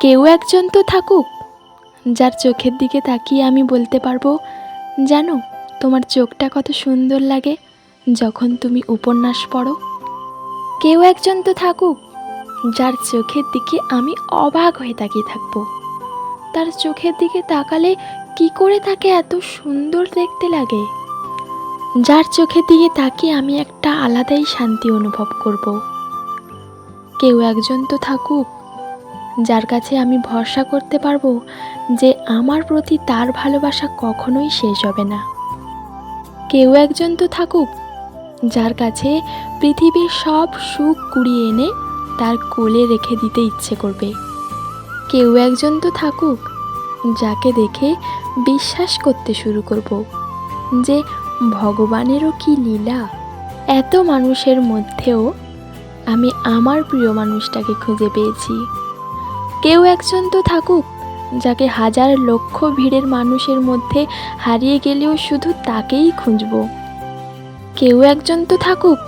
কেউ একজন তো থাকুক। যার চোখের দিকে তাকিয়ে আমি বলতে পারব, জানো, তোমার চোখটা কত সুন্দর লাগে যখন তুমি উপন্যাস পড়ো। কেউ একজন তো থাকুক, যার চোখের দিকে আমি অবাক হয়ে তাকিয়ে থাকব। তার চোখের দিকে তাকালে কি করে তাকে এত সুন্দর দেখতে লাগে? যার চোখের দিকে তাকিয়ে আমি একটা আলাদাই শান্তি অনুভব করব। কেউ একজন তো থাকুক যার কাছে আমি ভরসা করতে পারব যে আমার প্রতি তার ভালোবাসা কখনোই শেষ হবে না। কেউ একজন তো থাকুক, যার কাছে পৃথিবীর সব সুখ কুড়িয়ে এনে তার কোলে রেখে দিতে ইচ্ছে করবে। কেউ একজন তো থাকুক, যাকে দেখে বিশ্বাস করতে শুরু করব যে ভগবানেরও কি লীলা। এত মানুষের মধ্যেও আমি আমার প্রিয় মানুষটাকে খুঁজে পেয়েছি। কেউ একজন তো থাকুক, যাকে হাজার লক্ষ ভিড়ের মানুষের মধ্যে হারিয়ে গেলেও শুধু তাকেই খুঁজব। কেউ একজন তো থাকুক,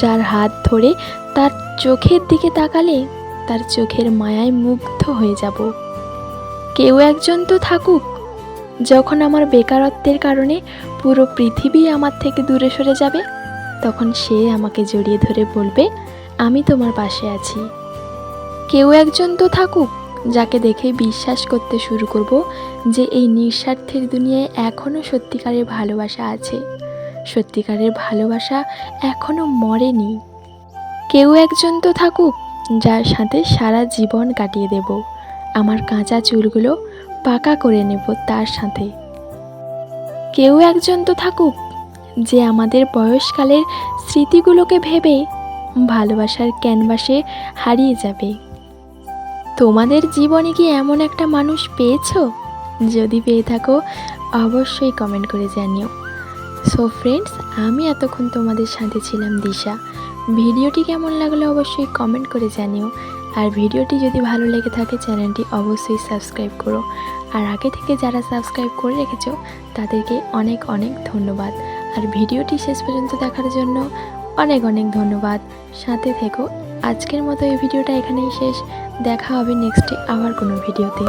যার হাত ধরে তার চোখের দিকে তাকালে তার চোখের মায়ায় মুগ্ধ হয়ে যাব। কেউ একজন তো থাকুক, যখন আমার বেকারত্বের কারণে পুরো পৃথিবী আমার থেকে দূরে সরে যাবে, তখন সে আমাকে জড়িয়ে ধরে বলবে, আমি তোমার পাশে আছি। কেউ একজন তো থাকুক, যাকে দেখে বিশ্বাস করতে শুরু করব যে এই নিঃস্বার্থের দুনিয়ায় এখনও সত্যিকারের ভালোবাসা আছে। সত্যিকারের ভালোবাসা এখনও মরেনি। কেউ একজন তো থাকুক, যার সাথে সারা জীবন কাটিয়ে দেব। আমার কাঁচা চুলগুলো পাকা করে নেব তার সাথে। কেউ একজন তো থাকুক, যে আমাদের বয়সকালের স্মৃতিগুলোকে ভেবে ভালোবাসার ক্যানভাসে হারিয়ে যাবে। তোমাদের জীবনে কি এমন একটা মানুষ পেয়েছ? যদি পেয়ে থাকো, অবশ্যই কমেন্ট করে জানিও। সো ফ্রেন্ডস আমি এতক্ষণ তোমাদের সাথে ছিলাম দিশা। ভিডিওটি কেমন লাগল অবশ্যই কমেন্ট করে জানিও। আর ভিডিওটি যদি ভালো লেগে থাকে, চ্যানেলটি অবশ্যই সাবস্ক্রাইব করো। আর আগে থেকে যারা সাবস্ক্রাইব করে রেখেছো, তাদেরকে অনেক অনেক ধন্যবাদ। আর ভিডিওটি শেষ পর্যন্ত দেখার জন্য অনেক অনেক ধন্যবাদ। সাথে থেকো। আজকের মতো এই ভিডিওটা এখানেই শেষ। দেখা হবে নেক্সট আবার কোনো ভিডিওতে।